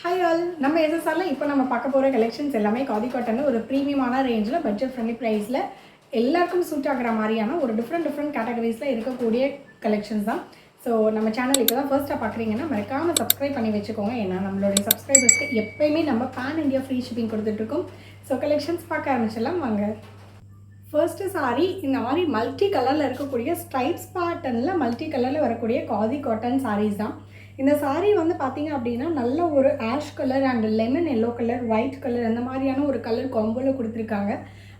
Hi all நம்ம எஸ்எஸ்ஆரில் இப்போ நம்ம பார்க்க போகிற கலெக்ஷன்ஸ் எல்லாமே காதி காட்டன் ஒரு ப்ரீமியமான ரேஞ்சில் பட்ஜெட் ஃப்ரெண்ட்லி ப்ரைஸில் எல்லாருக்கும் சூட் ஆகிற மாதிரியான ஒரு டிஃப்ரெண்ட் டிஃப்ரெண்ட் கேட்டகரிஸில் இருக்கக்கூடிய கலெக்ஷன்ஸ் தான். ஸோ நம்ம சேனல் இப்போ தான் ஃபர்ஸ்ட்டாக பார்க்குறீங்கன்னா மறக்காமல் சப்ஸ்கிரைப் பண்ணி வச்சுக்கோங்க. ஏன்னா நம்மளுடைய சப்ஸ்கிரைபர்ஸ்க்கு எப்பயுமே நம்ம பேன் இண்டியா ஃப்ரீ ஷிப்பிங் கொடுத்துட்ருக்கோம். ஸோ கலெக்ஷன்ஸ் பார்க்க ஆரம்பிச்சிடலாம். வாங்க. ஃபர்ஸ்ட்டு சாரி இந்த மாதிரி மல்டி கலரில் இருக்கக்கூடிய ஸ்ட்ரைப்ஸ் பேட்டர்னில் மல்டி கலரில் வரக்கூடிய காதி காட்டன் சாரீஸ் தான். இந்த சாரீ வந்து பார்த்தீங்க அப்படின்னா நல்ல ஒரு ash colour and lemon yellow colour white colour அந்த மாதிரியான ஒரு கலர் காம்போவில் கொடுத்துருக்காங்க.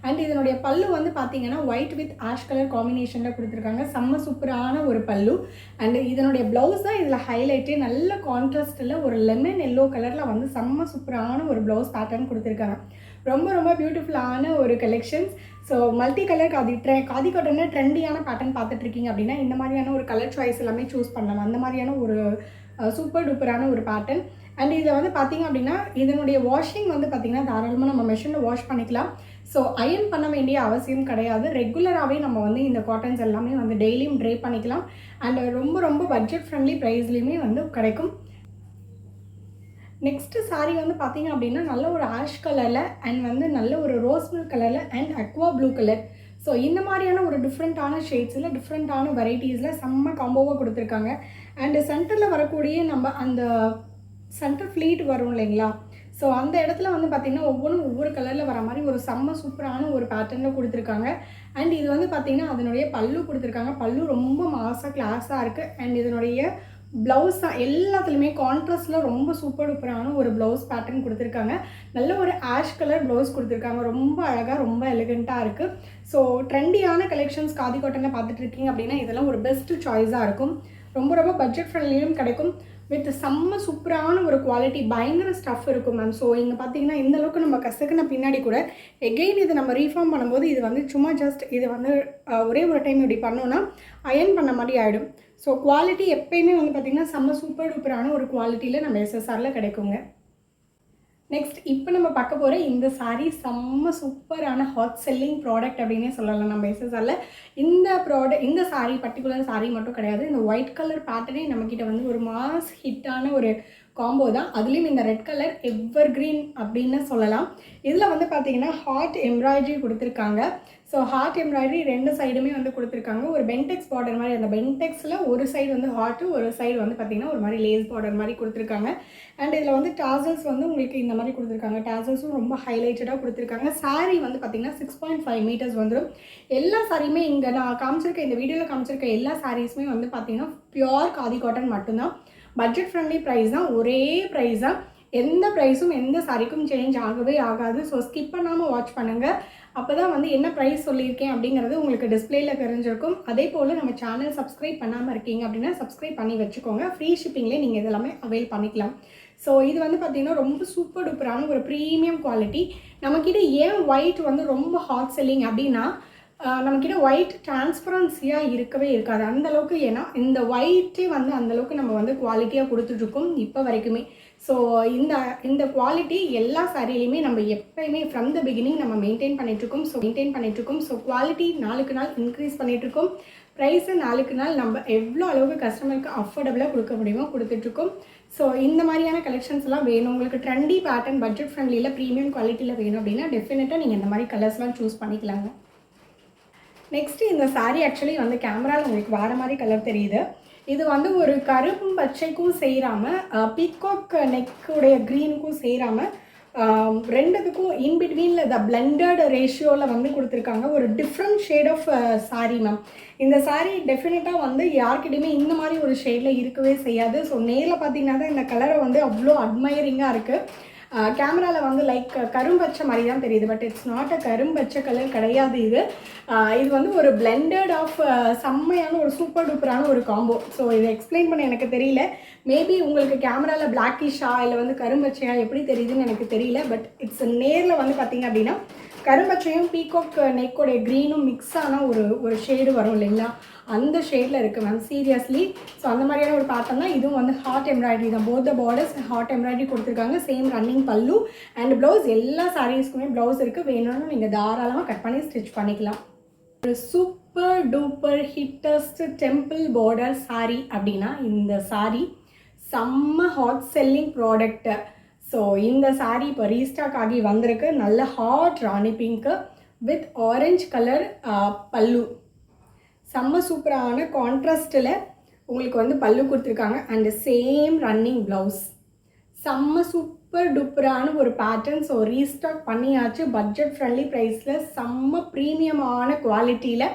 அண்ட் இதனுடைய பல்லு வந்து பார்த்தீங்கன்னா ஒயிட் வித் ஆஷ் கலர் காம்பினேஷனில் கொடுத்துருக்காங்க. செம்ம சூப்பரான ஒரு பல்லு. அண்ட் இதனுடைய ப்ளவுஸ் தான் இதில் ஹைலைட்டு நல்ல கான்ட்ராஸ்ட்டில் ஒரு லெமன் எல்லோ கலரில் வந்து செம்ம சூப்பரான ஒரு ப்ளவுஸ் பேட்டர்ன் கொடுத்துருக்காங்க. ரொம்ப ரொம்ப பியூட்டிஃபுல்லான ஒரு collections so multi colour khadi ட்ரெ khadi காட்டனில் ட்ரெண்டியான பேட்டர்ன் பார்த்துட்ருக்கீங்க அப்படின்னா இந்த மாதிரியான ஒரு கலர் சாய்ஸ் எல்லாமே சூஸ் பண்ணலாம். அந்த மாதிரியான ஒரு சூப்பர் டூப்பரான ஒரு பேட்டர்ன் அண்ட் இதை வந்து பார்த்தீங்க அப்படின்னா இதனுடைய வாஷிங் வந்து பார்த்தீங்கன்னா தாராளமாக நம்ம மிஷினில் வாஷ் பண்ணிக்கலாம். ஸோ அயர்ன் பண்ண வேண்டிய அவசியம் கிடையாது. ரெகுலராகவே நம்ம வந்து இந்த காட்டன்ஸ் எல்லாமே வந்து டெய்லியும் ட்ரை பண்ணிக்கலாம். அண்ட் ரொம்ப ரொம்ப பட்ஜெட் ஃப்ரெண்ட்லி ப்ரைஸ்லேயுமே வந்து கிடைக்கும். நெக்ஸ்ட்டு சாரீ வந்து பார்த்தீங்க அப்படின்னா நல்ல ஒரு ஆஷ் கலரில் அண்ட் வந்து நல்ல ஒரு ரோஸ் மில்க் கலரில் and aqua blue colour so இந்த மாதிரியான ஒரு டிஃப்ரெண்ட்டான ஷேட்ஸில் டிஃப்ரெண்ட்டான வெரைட்டிஸில் செம்ம காம்போவாக கொடுத்துருக்காங்க. அண்டு சென்டரில் வரக்கூடிய நம்ம அந்த சென்டர் ஃப்ளீட் வரும் இல்லைங்களா? ஸோ அந்த இடத்துல வந்து பார்த்திங்கன்னா ஒவ்வொன்றும் ஒவ்வொரு கலரில் வர மாதிரி ஒரு செம்ம சூப்பரான ஒரு பேட்டர்னில் கொடுத்துருக்காங்க. அண்ட் இது வந்து பார்த்திங்கன்னா அதனுடைய பல்லு கொடுத்துருக்காங்க. பல்லு ரொம்ப மாசாக கிளாஸாக இருக்குது அண்ட் இதனுடைய ப்ளவுஸ் தான் எல்லாத்துலேயுமே கான்ட்ராஸ்டில் ரொம்ப சூப்பர் டூப்பரான ஒரு ப்ளவுஸ் பேட்டர்ன் கொடுத்துருக்காங்க. நல்ல ஒரு ஆஷ் கலர் ப்ளவுஸ் கொடுத்துருக்காங்க. ரொம்ப அழகாக ரொம்ப எலிகண்ட்டாக இருக்குது ஸோ ட்ரெண்டியான கலெக்ஷன்ஸ் காதி காட்டனில் பார்த்துட்டு இருக்கீங்க அப்படின்னா இதெல்லாம் ஒரு பெஸ்ட் சாய்ஸாக இருக்கும். ரொம்ப ரொம்ப பட்ஜெட் ஃப்ரெண்ட்லியும் கிடைக்கும். வித் செம்ம சூப்பரான ஒரு குவாலிட்டி பயங்கர ஸ்டஃப் இருக்கும் மேம் ஸோ இங்கே பார்த்தீங்கன்னா இந்த அளவுக்கு நம்ம கசக்குன பின்னாடி கூட எகெயின் இதை நம்ம ரீஃபார்ம் பண்ணும்போது இது வந்து சும்மா ஜஸ்ட் இது வந்து ஒரே ஒரு டைம் இப்படி பண்ணோன்னா அயன் பண்ண மாதிரி ஆகிடும் ஸோ குவாலிட்டி எப்பயுமே வந்து பார்த்திங்கன்னா செம்ம சூப்பர் டூப்பரான ஒரு குவாலிட்டியில் நம்ம எஸ்எஸ்ஆரில் கிடைக்குங்க. நெக்ஸ்ட் இப்போ நம்ம பார்க்க போகிற இந்த சாரீ செம்ம சூப்பரான ஹாட் செல்லிங் ப்ராடக்ட் அப்படின்னே சொல்லலாம். நம்ம எஸ்எஸ்ஆரில் இந்த ப்ராடக்ட் இந்த சாரீ பர்டிகுலர் சாரீ மட்டும் கிடையாது. இந்த ஒயிட் கலர் பேட்டர்னே நம்மக்கிட்ட வந்து ஒரு மாஸ் ஹிட்டான ஒரு காம்போ தான். அதுலேயும் இந்த ரெட் கலர் எவர் கிரீன் அப்படின்னு சொல்லலாம். இதில் வந்து பார்த்தீங்கன்னா ஹாட் எம்ப்ராய்டரி கொடுத்துருக்காங்க. ஸோ ஹார்ட் எம்ப்ராய்டரி ரெண்டு சைடுமே வந்து கொடுத்துருக்காங்க. ஒரு பென்டெக்ஸ் பார்டர் மாதிரி அந்த பென்டெக்ஸில் ஒரு சைடு வந்து ஹார்ட்டு ஒரு சைடு வந்து பார்த்தீங்கன்னா ஒரு மாதிரி லேஸ் பார்டர் மாதிரி கொடுத்துருக்காங்க. அண்ட் இதில் வந்து டாசல்ஸ் வந்து உங்களுக்கு இந்த மாதிரி கொடுத்துருக்காங்க. டாசல்ஸும் ரொம்ப ஹைலைட்டடாக கொடுத்துருக்காங்க. சாரீ வந்து பார்த்தீங்கன்னா சிக்ஸ் பாயிண்ட் ஃபைவ் மீட்டர்ஸ் வந்துடும் எல்லா சாரியுமே இங்கே நான் காமிச்சிருக்க இந்த வீடியோவில் காமிச்சிருக்க எல்லா சாரீஸுமே வந்து பார்த்திங்கன்னா பியோர் காதி காட்டன் மட்டும்தான். பட்ஜெட் ஃப்ரெண்ட்லி ப்ரைஸ் தான் ஒரே ப்ரைஸ் தான். எந்த ப்ரைஸும் எந்த சாரிக்கும் சேஞ்ச் ஆகவே ஆகாது. ஸோ ஸ்கிப் பண்ணாமல் வாட்ச் பண்ணுங்கள் அப்போ தான் வந்து என்ன ப்ரைஸ் சொல்லியிருக்கேன் அப்படிங்கிறது உங்களுக்கு டிஸ்பிளேயில் தெரிஞ்சிருக்கும். அதே போல் நம்ம சேனல் சப்ஸ்கிரைப் பண்ணாமல் இருக்கீங்க அப்படின்னா சப்ஸ்கிரைப் பண்ணி வச்சுக்கோங்க. ஃப்ரீ ஷிப்பிங்லேயே நீங்கள் இதெல்லாமே அவைல் பண்ணிக்கலாம். ஸோ இது வந்து பார்த்திங்கன்னா ரொம்ப சூப்பர் டூப்பரான ஒரு ப்ரீமியம் குவாலிட்டி நம்மக்கிட்ட ஏன் ஒயிட் வந்து ரொம்ப ஹாட் செல்லிங் அப்படின்னா நம்மக்கிட்ட ஒயிட் டிரான்ஸ்பரன்சியாக இருக்கவே இருக்காது. அந்தளவுக்கு ஏன்னா இந்த ஒயிட்டே வந்து அந்தளவுக்கு நம்ம வந்து குவாலிட்டியாக கொடுத்துட்ருக்கோம் இப்போ வரைக்குமே. ஸோ இந்த இந்த குவாலிட்டி எல்லா சாரிலையுமே நம்ம எப்பயுமே ஃப்ரம் த பிகினிங் நம்ம மெயின்டைன் பண்ணிகிட்ருக்கோம் ஸோ மெயின்டைன் பண்ணிகிட்ருக்கோம் ஸோ குவாலிட்டி நாளுக்கு நாள் இன்க்ரீஸ் பண்ணிகிட்ருக்கோம் ப்ரைஸை நாளுக்கு நாள் நம்ம எவ்வளோ அளவுக்கு கஸ்டமருக்கு அஃபோர்டபுளாக கொடுக்க முடியுமோ கொடுத்துட்ருக்கோம் ஸோ இந்த மாதிரியான கலெக்ஷன்ஸ் எல்லாம் வேணும். உங்களுக்கு ட்ரெண்டி பேட்டர்ன் பட்ஜெட் ஃப்ரெண்ட்லியில் ப்ரீமியம் குவாலிட்டியில் வேணும் அப்படின்னா டெஃபினட்டாக நீங்கள் இந்த மாதிரி கலர்ஸ்லாம் சூஸ் பண்ணிக்கலாங்க. நெக்ஸ்ட்டு இந்த சாரீ ஆக்சுவலி வந்து கேமராவில் உங்களுக்கு வேறு மாதிரி கலர் தெரியுது. இது வந்து ஒரு கருப்பும் பச்சைக்கும் செய்கிறாமல் பீகாக் நெக்குடைய க்ரீனுக்கும் செய்கிறாமல் ரெண்டுத்துக்கும் இன் பிட்வீனில் த பிளெண்டட் ரேஷியோவில் வந்து கொடுத்துருக்காங்க. ஒரு different shade of sari ma'am இந்த சாரீ டெஃபினட்டாக வந்து யார்கிட்டையுமே இந்த மாதிரி ஒரு ஷேடில் இருக்கவே செய்யாது. ஸோ நேரில் பார்த்தீங்கன்னா தான் இந்த கலரை வந்து அவ்வளோ அட்மையரிங்காக இருக்குது கேமராவில் வந்து லைக் கரும்பச்சை மாதிரி தான் தெரியுது பட் இட்ஸ் நாட் அ கரும்பச்சை கலர் கிடையாது இது. இது வந்து ஒரு பிளெண்டட் ஆஃப் செம்மையான ஒரு சூப்பர் டூப்பரான ஒரு காம்போ ஸோ இதை எக்ஸ்பிளைன் பண்ண எனக்கு தெரியல. மேபி உங்களுக்கு கேமராவில் பிளாக்கிஷா இல்லை வந்து கரும்பச்சையா எப்படி தெரியுதுன்னு எனக்கு தெரியல பட் இட்ஸ் நேரில் வந்து பார்த்தீங்க அப்படின்னா கரும்பச்சையும் பீகாக் நெக்கோடைய க்ரீனும் மிக்ஸ் ஆன ஒரு ஒரு ஷேடு வரும் இல்லைங்களா? அந்த ஷேடில் இருக்குது மேம் சீரியஸ்லி ஸோ அந்த மாதிரியான ஒரு பேட்டர்ன் தான். இதுவும் வந்து ஹார்ட் எம்ப்ராய்டரி தான். Both the borders hand embroidery கொடுத்துருக்காங்க. Same running pallu and blouse எல்லா சாரீஸ்க்குமே ப்ளவுஸ் இருக்குது வேணும்னு நீங்கள் தாராளமாக கட் பண்ணி ஸ்டிச் பண்ணிக்கலாம். ஒரு super duper hittest temple border sari அப்படின்னா இந்த சாரீ செம்ம ஹாட் செல்லிங் ப்ராடக்ட்டு ஸோ இந்த சாரீ இப்போ ரீஸ்டாக் ஆகி வந்திருக்கு. நல்ல hot rani pink with orange colour pallu. செம்ம சூப்பரான கான்ட்ராஸ்டில் உங்களுக்கு வந்து பல்லு கொடுத்துருக்காங்க. அண்ட் சேம் ரன்னிங் ப்ளவுஸ் செம்ம சூப்பர் டூப்பரான ஒரு பேட்டர்ன் ஸோ ரீஸ்டாக் பண்ணியாச்சு. பட்ஜெட் ஃப்ரெண்ட்லி ப்ரைஸில் செம்ம ப்ரீமியமான குவாலிட்டியில்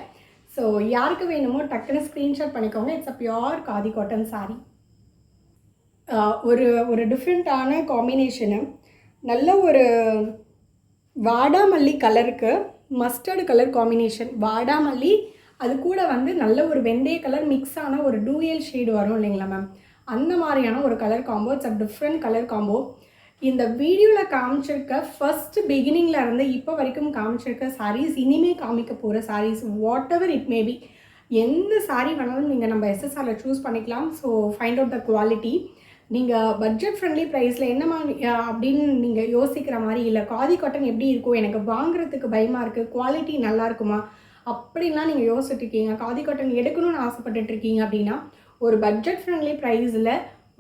ஸோ யாருக்கு வேணுமோ டக்குன்னு ஸ்க்ரீன்ஷாட் பண்ணிக்கோங்க. It's a pure khadi cotton sari ஒரு ஒரு டிஃப்ரெண்ட்டான காம்பினேஷனு நல்ல ஒரு வாடாமல்லி கலருக்கு மஸ்டர்டு கலர் காம்பினேஷன் வாடாமல்லி அது கூட வந்து நல்ல ஒரு வெந்தய கலர் மிக்ஸ் ஆன ஒரு டூயல் ஷேடு வரும் இல்லைங்களா மேம் அந்த மாதிரியான ஒரு colour combo it's a different colour combo இந்த வீடியோவில் காமிச்சிருக்க ஃபர்ஸ்ட் பிகினிங்கில் இருந்து இப்போ வரைக்கும் காமிச்சிருக்க சாரீஸ் இனிமேல் காமிக்க போகிற saris whatever it maybe எந்த சாரீ வேணாலும் நீங்கள் நம்ம எஸ்எஸ்ஆரில் சூஸ் பண்ணிக்கலாம். So find out the quality நீங்கள் பட்ஜெட் ஃப்ரெண்ட்லி ப்ரைஸில் என்ன மாதிரி அப்படின்னு நீங்கள் யோசிக்கிற மாதிரி இல்லை காதி காட்டன் எப்படி இருக்கும் எனக்கு வாங்குறதுக்கு பயமாக இருக்குது குவாலிட்டி நல்லா இருக்குமா அப்படின்லாம் நீங்கள் யோசிச்சுட்ருக்கீங்க காதி காட்டன் எடுக்கணும்னு ஆசைப்பட்டுட்டு இருக்கீங்க அப்படின்னா ஒரு பட்ஜெட் ஃப்ரெண்ட்லி ப்ரைஸில்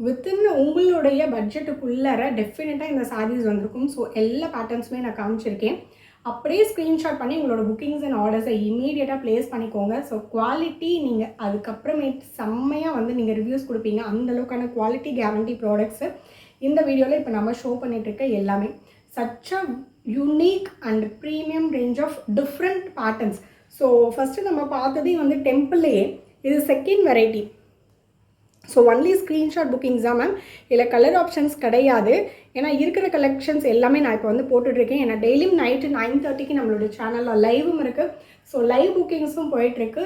வித்தின் உங்களுடைய பட்ஜெட்டுக்குள்ளார டெஃபினட்டாக இந்த சாரீஸ் வந்திருக்கும். ஸோ எல்லா பேட்டர்ன்ஸுமே நான் காமிச்சிருக்கேன். அப்படியே ஸ்க்ரீன்ஷாட் பண்ணி உங்களோட புக்கிங்ஸ் அண்ட் ஆர்டர்ஸை இமீடியட்டாக ப்ளேஸ் பண்ணிக்கோங்க. ஸோ குவாலிட்டி நீங்கள் அதுக்கப்புறமேட்டு செம்மையாக வந்து நீங்கள் ரிவ்யூஸ் கொடுப்பீங்க. அந்தளவுக்கான குவாலிட்டி கேரண்டி ப்ராடக்ட்ஸு இந்த வீடியோவில் இப்போ நம்ம ஷோ பண்ணிகிட்ருக்க எல்லாமே. Such a unique and premium range of different patterns so first நம்ம பார்த்ததே வந்து டெம்பிள்லேயே இது second variety so only screenshot bookings தான் மேம் இதில் கலர் ஆப்ஷன்ஸ் கிடையாது. ஏன்னா இருக்கிற கலெக்ஷன்ஸ் எல்லாமே நான் இப்போ வந்து போட்டுட்ருக்கேன். ஏன்னா டெய்லியும் நைட்டு நைன் தேர்ட்டிக்கு நம்மளோட சேனலில் லைவும் இருக்குது ஸோ லைவ் புக்கிங்ஸும் போயிட்டுருக்கு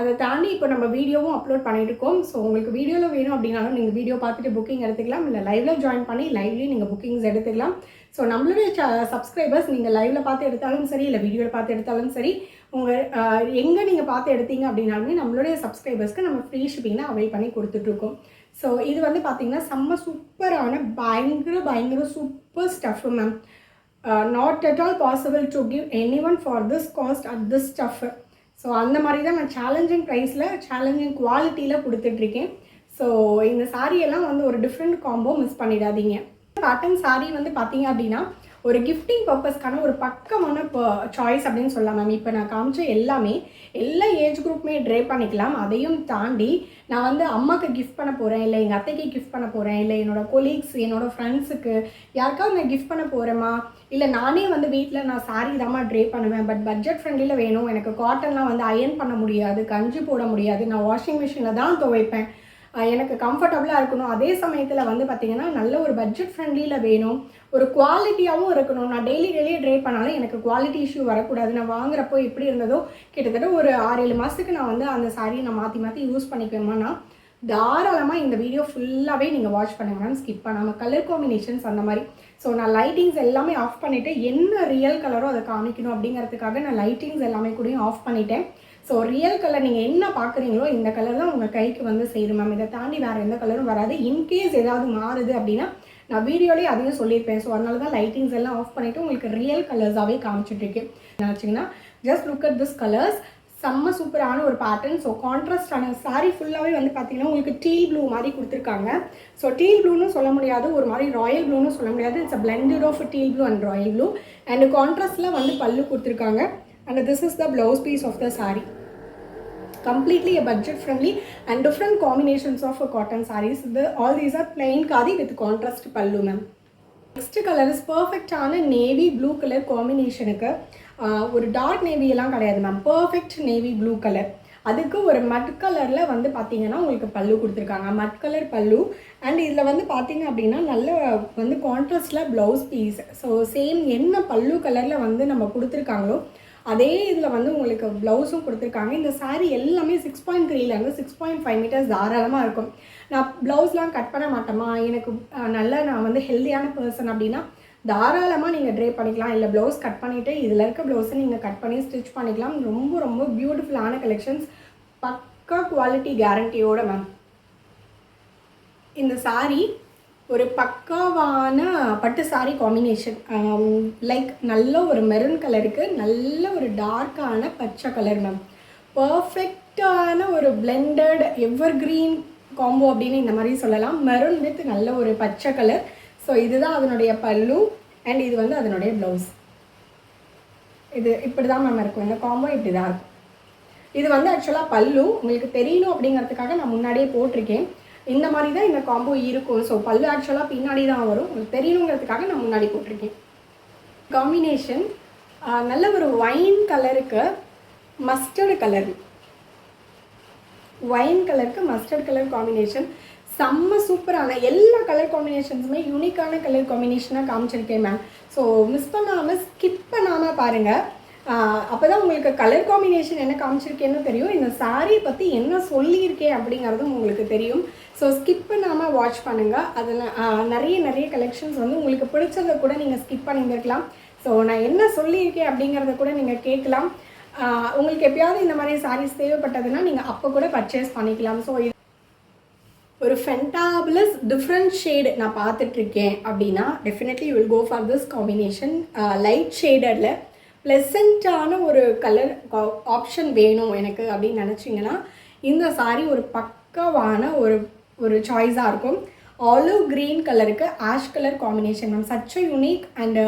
அதை தாண்டி இப்போ நம்ம வீடியோவும் அப்லோட் பண்ணிட்டுருக்கோம் ஸோ உங்களுக்கு வீடியோவில் வேணும் அப்படின்னாலும் நீங்கள் வீடியோ பார்த்துட்டு புக்கிங் எடுத்துக்கலாம். இல்லை லைவில் ஜாயின் பண்ணி லைவ்லேயும் நீங்கள் புக்கிங்ஸ் எடுத்துக்கலாம். ஸோ நம்மளுடைய சப்ஸ்கிரைபர்ஸ் நீங்கள் லைவில் பார்த்து எடுத்தாலும் சரி இல்லை வீடியோவில் பார்த்து எடுத்தாலும் சரி உங்கள் எங்கே நீங்கள் பார்த்து எடுத்தீங்க அப்படின்னாலுமே நம்மளுடைய சப்ஸ்கிரைபர்ஸ்க்கு நம்ம ஃப்ரீ ஷிப்பிங் அவைல் பண்ணி கொடுத்துட்ருக்கோம். ஸோ இது வந்து பார்த்தீங்கன்னா செம்ம சூப்பரான பயங்கர பயங்கர super stuff ma'am not at all possible to give any one for this cost at this stuff so அந்த மாதிரி தான் நான் சேலஞ்சிங் ப்ரைஸில் சேலஞ்சிங் குவாலிட்டியில் கொடுத்துட்ருக்கேன். ஸோ இந்த சாரியெல்லாம் எல்லாம் வந்து ஒரு டிஃப்ரெண்ட் காம்போ மிஸ் பண்ணிடாதீங்க. காட்டன் சாரீ வந்து பார்த்தீங்க அப்படின்னா ஒரு கிஃப்டிங் பர்பஸ்க்கான ஒரு பக்கமான சாய்ஸ் அப்படின்னு சொல்லலாம் மேம் இப்போ நான் காமிச்ச எல்லாமே எல்லா ஏஜ் குரூப்புமே ட்ரை பண்ணிக்கலாம். அதையும் தாண்டி நான் வந்து அம்மாவுக்கு கிஃப்ட் பண்ண போகிறேன் இல்லை எங்கள் அத்தைக்கு கிஃப்ட் பண்ண போகிறேன் இல்லை என்னோட கொலீக்ஸ் என்னோடய ஃப்ரெண்ட்ஸுக்கு யாருக்காவது நான் கிஃப்ட் பண்ண போகிறேமா இல்லை நானே வந்து வீட்டில் நான் சாரீ தாம்மா ட்ரே பண்ணுவேன். பட் பட்ஜெட் ஃப்ரெண்ட்லியில் வேணும். எனக்கு காட்டன்லாம் வந்து அயர்ன் பண்ண முடியாது கஞ்சி போட முடியாது. நான் வாஷிங் மிஷினில் தான் துவைப்பேன். எனக்கு கம்ஃபர்டபுளாக இருக்கணும். அதே சமயத்தில் வந்து பார்த்திங்கன்னா நல்ல ஒரு பட்ஜெட் ஃப்ரெண்ட்லியில் வேணும். ஒரு குவாலிட்டியாகவும் இருக்கணும். நான் டெய்லி டெய்லி ட்ரை பண்ணாலும் எனக்கு குவாலிட்டி இஷ்யூ வரக்கூடாது. நான் வாங்குறப்போ எப்படி இருந்ததோ கிட்டத்தட்ட ஒரு ஆறு ஏழு மாதத்துக்கு நான் வந்து அந்த சாரியை நான் மாற்றி மாற்றி யூஸ் பண்ணிக்குவேன்னா தாராளமாக இந்த வீடியோ ஃபுல்லாகவே நீங்கள் வாட்ச் பண்ணுங்க மேம் ஸ்கிப் பண்ணாமல் கலர் காம்பினேஷன்ஸ் அந்த மாதிரி. ஸோ நான் லைட்டிங்ஸ் எல்லாமே ஆஃப் பண்ணிவிட்டு என்ன ரியல் கலரோ அதை காமிக்கணும் அப்படிங்கிறதுக்காக நான் லைட்டிங்ஸ் எல்லாமே கூடயும் ஆஃப் பண்ணிட்டேன். ஸோ ரியல் கலர் நீங்கள் என்ன பார்க்குறீங்களோ இந்த கலர் தான் உங்கள் கைக்கு வந்து சேரும் மேம் இதை தாண்டி வேறு எந்த கலரும் வராது. இன்கேஸ் ஏதாவது மாறுது அப்படின்னா நான் வீடியோலேயே அதையும் சொல்லியிருப்பேன். ஸோ அதனால தான் லைட்டிங்ஸ் எல்லாம் ஆஃப் பண்ணிவிட்டு உங்களுக்கு ரியல் கலர்ஸாகவே காமிச்சிட்ருக்கேன் நினச்சிங்கன்னா just look at this colours செம்ம சூப்பரான ஒரு பேட்டர்ன் ஸோ கான்ட்ராஸ்டான saree ஃபுல்லாகவே வந்து பார்த்தீங்கன்னா உங்களுக்கு டீல் ப்ளூ மாதிரி கொடுத்துருக்காங்க. ஸோ டீல் ப்ளூன்னு சொல்ல முடியாது. ஒரு மாதிரி ராயல் ப்ளூன்னு சொல்ல முடியாது. It's a blended of teal blue and royal blue and கான்ட்ராஸ்டில் வந்து பல்லு கொடுத்துருக்காங்க. And this is the blouse piece of the sari completely a budget friendly and different combinations of uh, cotton sarees. The all these are plain khadi with contrast pallu ma'am. Next colour is பர்ஃபெக்டான navy blue colour காம்பினேஷனுக்கு ஒரு dark navy எல்லாம் கிடையாது ma'am perfect navy blue colour அதுக்கு ஒரு மட் கலரில் வந்து பார்த்தீங்கன்னா உங்களுக்கு பல்லு கொடுத்துருக்காங்க. மட் கலர் பல்லு. அண்ட் இதில் வந்து பார்த்தீங்க அப்படின்னா நல்ல வந்து கான்ட்ராஸ்டில் ப்ளவுஸ் பீஸ் ஸோ சேம் என்ன பல்லு கலரில் வந்து நம்ம கொடுத்துருக்காங்களோ அதே இதில் வந்து உங்களுக்கு ப்ளவுஸும் கொடுத்துருக்காங்க. இந்த சாரீ எல்லாமே சிக்ஸ் பாயிண்ட் த்ரீலேருந்து சிக்ஸ் பாயிண்ட் ஃபைவ் மீட்டர்ஸ் தாராளமாக இருக்கும். நான் ப்ளவுஸ்லாம் கட் பண்ண மாட்டேமா எனக்கு நல்ல நான் வந்து ஹெல்த்தியான பர்சன் அப்படின்னா தாராளமாக நீங்கள் ட்ரே பண்ணிக்கலாம். இல்லை ப்ளவுஸ் கட் பண்ணிவிட்டு இதில் இருக்க ப்ளவுஸை நீங்கள் கட் பண்ணி ஸ்டிச் பண்ணிக்கலாம். ரொம்ப ரொம்ப பியூட்டிஃபுல்லான கலெக்ஷன்ஸ் பக்கா குவாலிட்டி கேரண்டியோட மேம் இந்த சாரீ ஒரு பக்காவான பட்டு சாரி காம்பினேஷன் லைக் நல்ல ஒரு மெரூன் கலருக்கு நல்ல ஒரு டார்க்கான பச்சை கலர் மேம் பர்ஃபெக்டான ஒரு பிளெண்டட் எவர் கிரீன் காம்போ அப்படின்னு இந்த மாதிரி சொல்லலாம். மெரூன் வித் நல்ல ஒரு பச்சை கலர் ஸோ இதுதான் அதனுடைய பல்லு அண்ட் இது வந்து அதனுடைய ப்ளவுஸ் இது இப்படி தான் மேம் இருக்கும். இந்த காம்போ இப்படி தான் இருக்கும். இது வந்து ஆக்சுவலாக பல்லு. உங்களுக்கு தெரியணும் அப்படிங்கிறதுக்காக நான் முன்னாடியே போட்டிருக்கேன். இந்த மாதிரி தான் இந்த காம்போ இருக்கும். ஸோ பல்லு ஆக்சுவலாக பின்னாடி தான் வரும். உங்களுக்கு தெரியணுங்கிறதுக்காக நான் முன்னாடி போட்டிருக்கேன். காம்பினேஷன் நல்ல ஒரு ஒயின் கலருக்கு மஸ்டர்டு கலர் ஒயின் கலருக்கு மஸ்டர்ட் கலர் காம்பினேஷன் செம்ம சூப்பரான எல்லா கலர் காம்பினேஷன்ஸுமே யூனிக்கான கலர் காம்பினேஷனாக காமிச்சிருக்கேன் மேம் ஸோ மிஸ் பண்ணாமல் ஸ்கிப் பண்ணாமல் பாருங்கள் அப்போ தான் உங்களுக்கு கலர் காம்பினேஷன் என்ன காமிச்சிருக்கேன்னு தெரியும். இந்த saree பற்றி என்ன சொல்லியிருக்கேன் அப்படிங்கிறதும் உங்களுக்கு தெரியும். ஸோ ஸ்கிப் பண்ணாமல் வாட்ச் பண்ணுங்கள் அதில் நிறைய நிறைய கலெக்ஷன்ஸ் வந்து உங்களுக்கு பிடிச்சதை கூட நீங்கள் ஸ்கிப் பண்ணியிருக்கலாம். ஸோ நான் என்ன சொல்லியிருக்கேன் அப்படிங்கிறத கூட நீங்கள் கேட்கலாம். உங்களுக்கு எப்பயாவது இந்த மாதிரி சாரீஸ் தேவைப்பட்டதுன்னா நீங்கள் அப்போ கூட பர்ச்சேஸ் பண்ணிக்கலாம். ஸோ ஒரு ஃபென்டாபிளஸ் டிஃப்ரெண்ட் ஷேடு நான் பார்த்துட்ருக்கேன் அப்படின்னா definitely will go for this combination light ஷேடடில் ப்ளசண்ட்டான ஒரு கலர் ஆப்ஷன் வேணும் எனக்கு அப்படின்னு நினச்சிங்கன்னா இந்த சாரீ ஒரு பக்கவான ஒரு ஒரு சாய்ஸாக இருக்கும். ஆலிவ் க்ரீன் கலருக்கு ash colour combination ma'am such unique and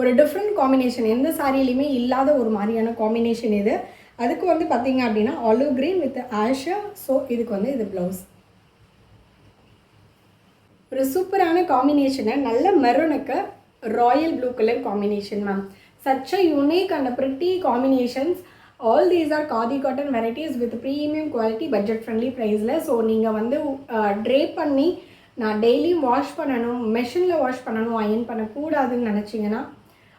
ஒரு டிஃப்ரெண்ட் காம்பினேஷன் எந்த சாரிலையுமே இல்லாத ஒரு மாதிரியான காம்பினேஷன் இது. அதுக்கு வந்து பார்த்தீங்க அப்படின்னா olive green with ash so இதுக்கு வந்து இது ப்ளவுஸ் ஒரு சூப்பரான காம்பினேஷனை நல்ல மெரூனுக்கு royal blue colour combination ma'am such a unique and pretty combinations all these are khadi cotton varieties with premium quality budget friendly ப்ரைஸில் ஸோ நீங்கள் வந்து ட்ரே பண்ணி நான் டெய்லியும் வாஷ் பண்ணணும் மெஷினில் வாஷ் பண்ணணும் அயன் பண்ணக்கூடாதுன்னு நினச்சிங்கன்னா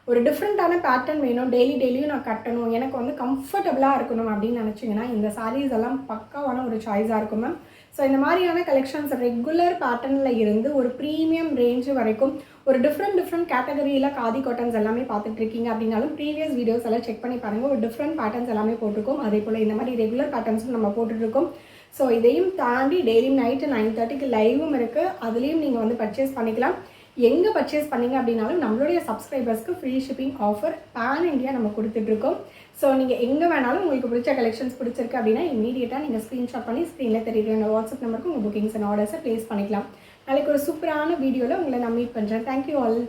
ஒரு டிஃப்ரெண்ட்டான பேட்டர்ன் வேணும். டெய்லி டெய்லியும் நான் கட்டணும். எனக்கு வந்து கம்ஃபர்டபுளாக இருக்கணும் அப்படின்னு நினச்சிங்கன்னா இந்த சாரீஸ் எல்லாம் பக்காவான ஒரு சாய்ஸாக இருக்கும் மேம் ஸோ இந்த மாதிரியான கலெக்ஷன்ஸ் ரெகுலர் பேட்டர்னில் இருந்து ஒரு ப்ரீமியம் ரேஞ்சு வரைக்கும் ஒரு டிஃப்ரெண்ட் டிஃப்ரெண்ட் கேட்டகரியில் காதி காட்டன்ஸ் எல்லாமே பார்த்துட்டு இருக்கீங்க அப்படின்னாலும் ப்ரீவியஸ் வீடியோஸ் எல்லாம் செக் பண்ணி பாருங்கள் ஒரு டிஃப்ரெண்ட் பேட்டர்ன்ஸ் எல்லாமே போட்டிருக்கோம். அதே போல் இந்த மாதிரி ரெகுலர் பேட்டர்ன்ஸும் நம்ம போட்டுட்ருக்கோம். ஸோ இதையும் தாண்டி டெய்லி நைட்டு நைன் தேர்ட்டிக்கு லைவும் இருக்குது அதுலேயும் நீங்கள் வந்து பர்ச்சேஸ் பண்ணிக்கலாம். எங்கே பர்ச்சேஸ் பண்ணீங்க அப்படின்னாலும் நம்மளுடைய சப்ஸ்கிரைபர்ஸ்க்கு free shipping offer pan India நம்ம கொடுத்துட்ருக்கோம். ஸோ நீங்கள் எங்கே வேணாலும் உங்களுக்கு பிடிச்ச கலெக்ஷன்ஸ் பிடிச்சிருக்கு அப்படின்னா இமீடியட்டாக நீங்கள் ஸ்க்ரீன்ஷாட் பண்ணி ஸ்க்ரீனில் தெரியுற வாட்ஸ்அப் நம்பருக்கு உங்கள் புக்கிங்ஸ் அண்ட் ஆர்டர்ஸை ப்ளேஸ் பண்ணிக்கலாம். நாளைக்கு ஒரு சூப்பரான வீடியோவில் உங்களை நான் மீட் பண்ணுறேன் தேங்க்யூ ஆல்